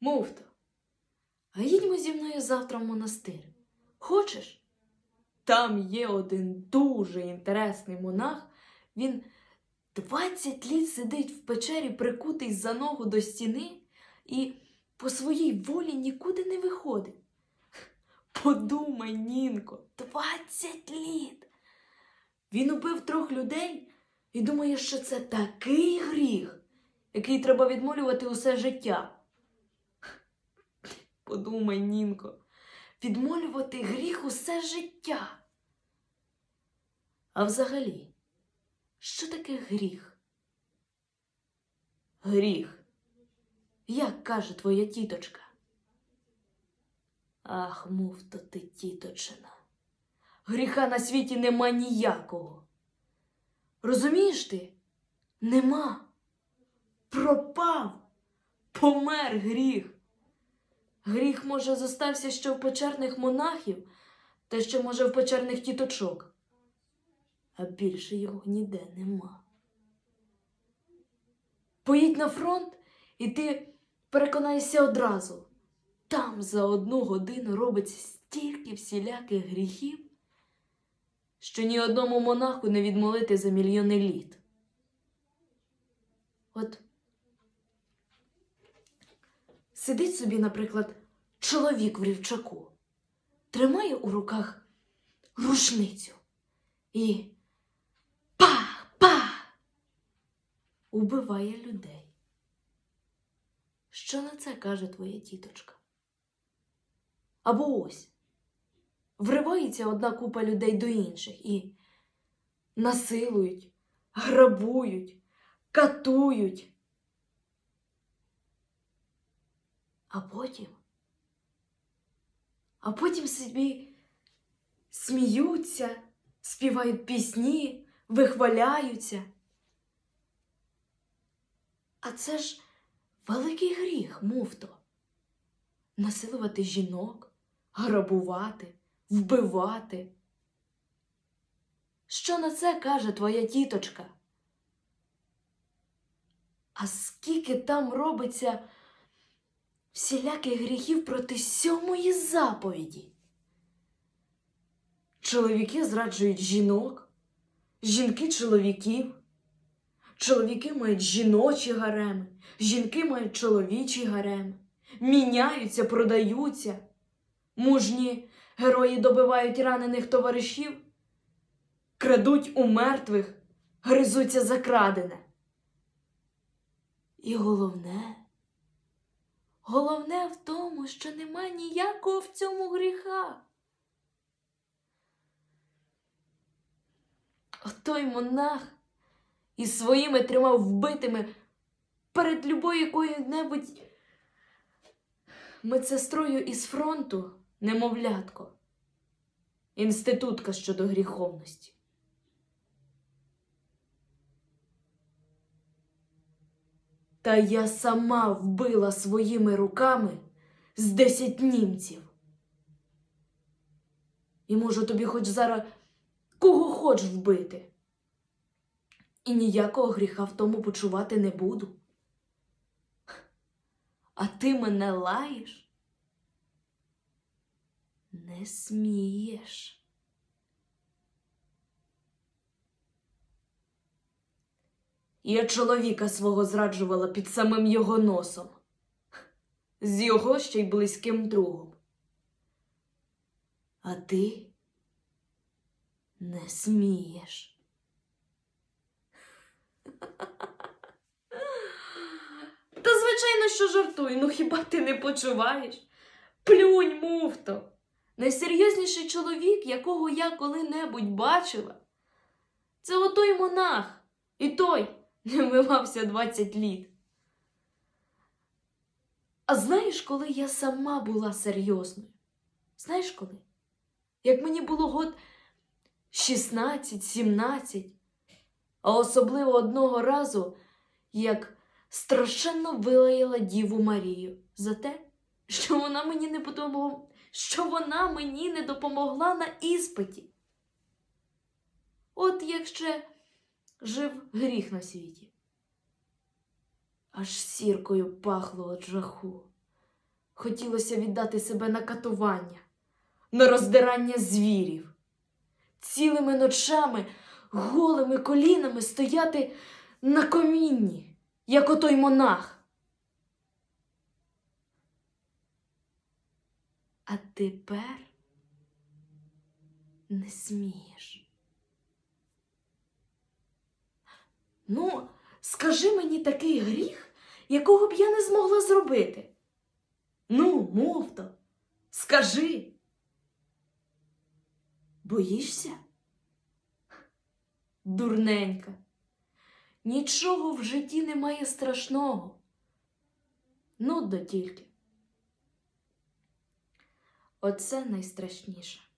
Муфто, а їдьмо зі мною завтра в монастир. Хочеш? Там є один дуже інтересний монах. Він 20 літ сидить в печері, прикутий за ногу до стіни, і по своїй волі нікуди не виходить. Подумай, Нінко, 20 літ. Він убив трьох людей і думає, що це такий гріх, який треба відмолювати усе життя. Подумай, Нінко, відмолювати гріх усе життя. А взагалі, що таке гріх? Гріх. Як каже твоя тіточка? Ах, муфто ти, тіточина. Гріха на світі нема ніякого. Розумієш ти? Нема. Пропав. Помер гріх. Гріх, може, зостався ще в печерних монахів, та ще, може, в печерних тіточок. А більше його ніде нема. Поїдь на фронт, і ти переконайся одразу. Там за одну годину робиться стільки всіляких гріхів, що ні одному монаху не відмолити за мільйони літ. От сидить собі, наприклад, чоловік в рівчаку, тримає у руках рушницю і па-па убиває людей. Що на це каже твоя тіточка? Або ось вривається одна купа людей до інших і насилують, грабують, катують. А потім, а потім собі сміються, співають пісні, вихваляються. А це ж великий гріх, муфто. Насилувати жінок, грабувати, вбивати. Що на це каже твоя тіточка? А скільки там робиться всіляких гріхів проти сьомої заповіді? Чоловіки зраджують жінок, жінки чоловіків, чоловіки мають жіночі гареми, жінки мають чоловічі гареми, міняються, продаються. Мужні герої добивають ранених товаришів, крадуть у мертвих, гризуться за крадене. І головне, головне в тому, що нема ніякого в цьому гріха. Отой монах із своїми трьома вбитими перед любою якою-небудь медсестрою із фронту немовлятко, інститутка щодо гріховності. Та я сама вбила своїми руками з десять німців. І можу тобі хоч зараз кого хоч вбити. І ніякого гріха в тому почувати не буду. А ти мене лаєш? Не смієш. Я чоловіка свого зраджувала під самим його носом, з його ще й близьким другом. А ти не смієш. Та звичайно, що жартую, ну хіба ти не почуваєш? Плюнь, муфто. Найсерйозніший чоловік, якого я коли-небудь бачила, це отой монах, і той не вмивався 20 літ. А знаєш, коли я сама була серйозною? Знаєш коли? Як мені було год 16-17, а особливо одного разу, як страшенно вилаяла Діву Марію за те, що вона мені не подобала, що вона мені не допомогла на іспиті. От як ще жив гріх на світі. Аж сіркою пахло від жаху. хотілося віддати себе на катування, на роздирання звірів, цілими ночами, голими колінами стояти на комінні, як отой монах. А тепер не смієш. Ну, скажи мені такий гріх, якого б я не змогла зробити. Ну, мов то, скажи. Боїшся? Дурненька. Нічого в житті немає страшного. Ну, да тільки. Оце найстрашніше.